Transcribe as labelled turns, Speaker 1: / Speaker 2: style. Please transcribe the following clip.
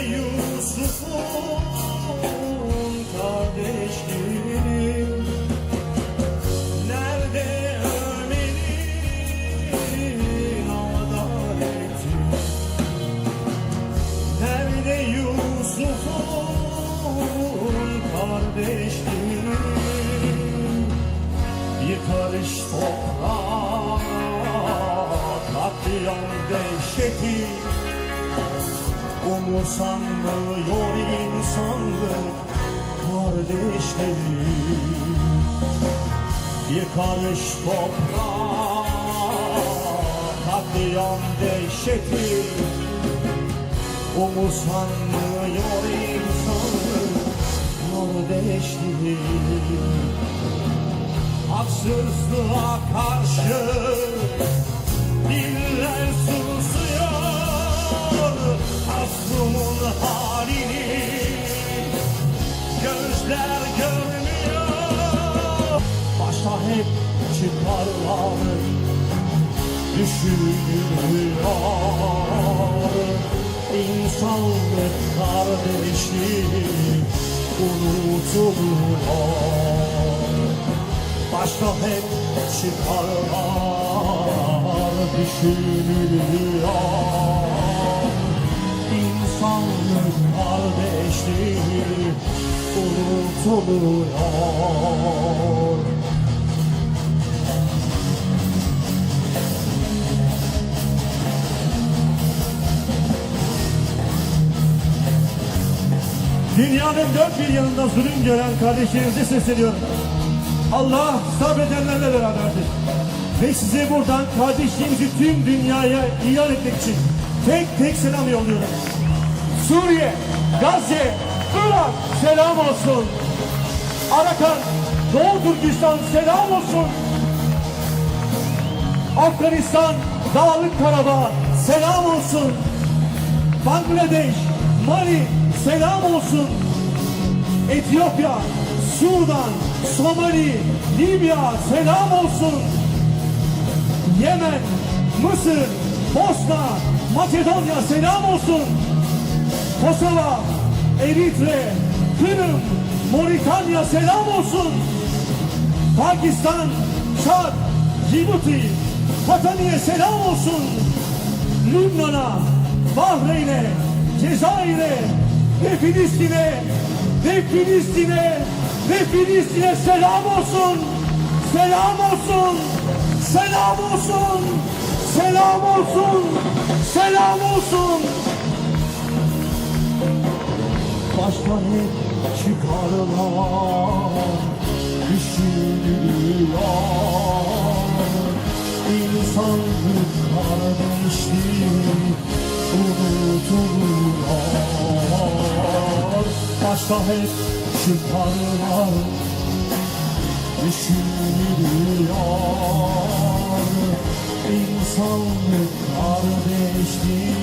Speaker 1: Yusuf'un kardeşleri Nerede Ömer'in adaleti? Nerede Yusuf'un kardeşleri Bir karış toprağa katliam dehşeti Umursanmıyor insanlık kardeşleri Bir karış toprağa Katliam dehşeti Umursanmıyor insanlık kardeşleri Haksızlığa karşı diller susuyor Başta hep çıkarlar. Düşünülüyor İnsanlık kardeşlik unutuluyor Başta hep çıkarlar. Düşünülüyor İnsanlık kardeşliği unutuluyor
Speaker 2: Dünyanın dört bir yanında zulüm gören kardeşlerimize sesleniyorum. Allah sabredenlerle beraberdir. Ve size buradan kardeşliğimizi tüm dünyaya ilan etmek için tek tek selam yolluyorum. Suriye, Gazze, Irak selam olsun. Arakan, Doğu Türkistan selam olsun. Afganistan, Dağlık Karabağ selam olsun. Bangladeş, Mali selam olsun. Etiyopya, Sudan, Somali, Libya selam olsun. Yemen, Mısır, Bosna, Makedonya selam olsun. Kosova, Eritre, Kırım, Moritanya selam olsun. Pakistan, Çad, Cibuti, Patani'ye selam olsun. Lübnan'a, Bahreyn'e, Cezayir'e ve Filistin'e ve Filistin'e ve Filistin'e selam olsun. Selam olsun. Selam olsun. Selam olsun. Selam olsun.
Speaker 1: Başta hep çıkarlar Başta hep çıkarlar düşünülüyor. İnsanlık kardeşliği